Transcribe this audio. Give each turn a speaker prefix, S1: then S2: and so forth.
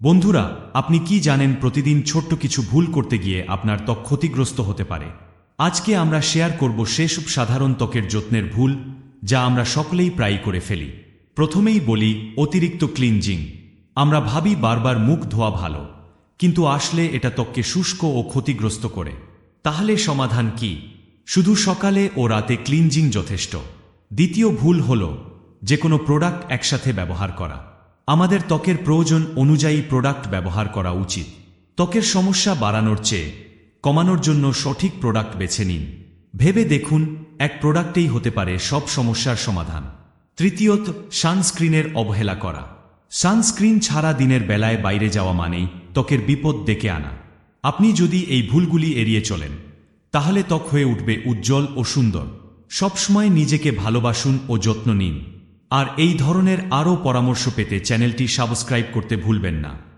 S1: বন্ধুরা, আপনি কি জানেন প্রতিদিন ছোট্ট কিছু ভুল করতে গিয়ে আপনার ত্বক ক্ষতিগ্রস্ত হতে পারে? আজকে আমরা শেয়ার করব সেসব সাধারণ ত্বকের যত্নের ভুল, যা আমরা সকলেই প্রায় করে ফেলি। প্রথমেই বলি অতিরিক্ত ক্লিনজিং। আমরা ভাবি বারবার মুখ ধোয়া ভালো, কিন্তু আসলে এটা ত্বককে শুষ্ক ও ক্ষতিগ্রস্ত করে। তাহলে সমাধান কি? শুধু সকালে ও রাতে ক্লিনজিং যথেষ্ট। দ্বিতীয় ভুল হল যে কোনো প্রোডাক্ট একসাথে ব্যবহার করা। আমাদের ত্বকের প্রয়োজন অনুযায়ী প্রোডাক্ট ব্যবহার করা উচিত। ত্বকের সমস্যা বাড়ানোর চেয়ে কমানোর জন্য সঠিক প্রোডাক্ট বেছে নিন। ভেবে দেখুন, এক প্রোডাক্টেই হতে পারে সব সমস্যার সমাধান। তৃতীয়ত সানস্ক্রিনের অবহেলা করা। সানস্ক্রিন ছাড়া দিনের বেলায় বাইরে যাওয়া মানেই ত্বকের বিপদ ডেকে আনা। আপনি যদি এই ভুলগুলি এড়িয়ে চলেন, তাহলে ত্বক হয়ে উঠবে উজ্জ্বল ও সুন্দর। সবসময় নিজেকে ভালোবাসুন ও যত্ন নিন। আর এই ধরনের আরও পরামর্শ পেতে চ্যানেলটি সাবস্ক্রাইব করতে ভুলবেন না।